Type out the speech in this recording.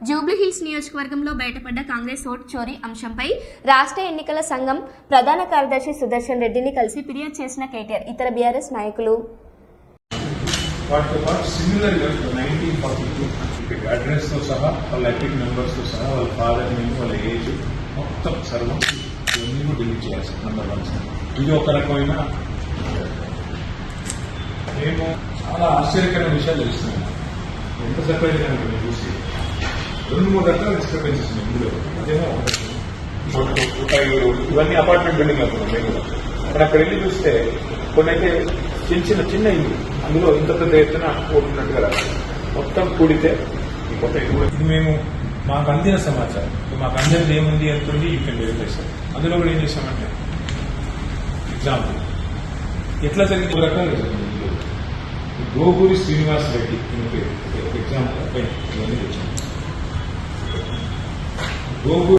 జూబ్లీహిల్స్ నియోజకవర్గంలో బయటపడ్డ కాంగ్రెస్ ఓటు చోరీ అంశంపై రాష్ట్ర ఎన్నికల సంఘం ప్రధాన కార్యదర్శి సుదర్శన్ రెడ్డిని కలిసి ఫిర్యాదు చేసిన కేటీఆర్ ఇతర బీఆర్ఎస్ నాయకులు. సహా వాళ్ళ సహా వాళ్ళ ఫాదర్ నేమ్ వాళ్ళ ఏజ్ మొత్తం సర్వం ఇవన్నీ కూడా డిలీట్ చేయాల్సి నెంబర్ వన్ ఇది ఒక రకమైన మేము చాలా ఆశ్చర్యకరమైన విషయాలు తెలుస్తున్నాం ఎంత సర్ప్రైజ్ చూసి రెండు మూడు రకాల డిస్టర్బెన్సెస్ ఉన్నాయి ఇందులో. అదేమో ఒకటి ఇవన్నీ అపార్ట్మెంట్ బిల్డింగ్ అవుతున్నాం మేము కూడా. మరి అక్కడ వెళ్ళి చూస్తే కొన్ని అయితే చిన్న చిన్న చిన్న ఇల్లు. అందులో ఇంత పెద్ద ఎత్తున కూడుకున్నట్టుగా రాదు మొత్తం కూడితే ఈ కొత్త ఇల్లు కూడా- ఇది మేము మాకు అందిన సమాచారం. మాకు అందినది ఏముంది ఎంతుంది యూ కెన్ వెరిఫై సార్ అందులో కూడా ఏం చేశామంటే ఎగ్జాంపుల్ ఎట్లా జరిగింది. ఈ గోగూరి శ్రీనివాస్ రెడ్డి ఎగ్జాంపుల్ ఇవన్నీ తెచ్చాను గోగూరి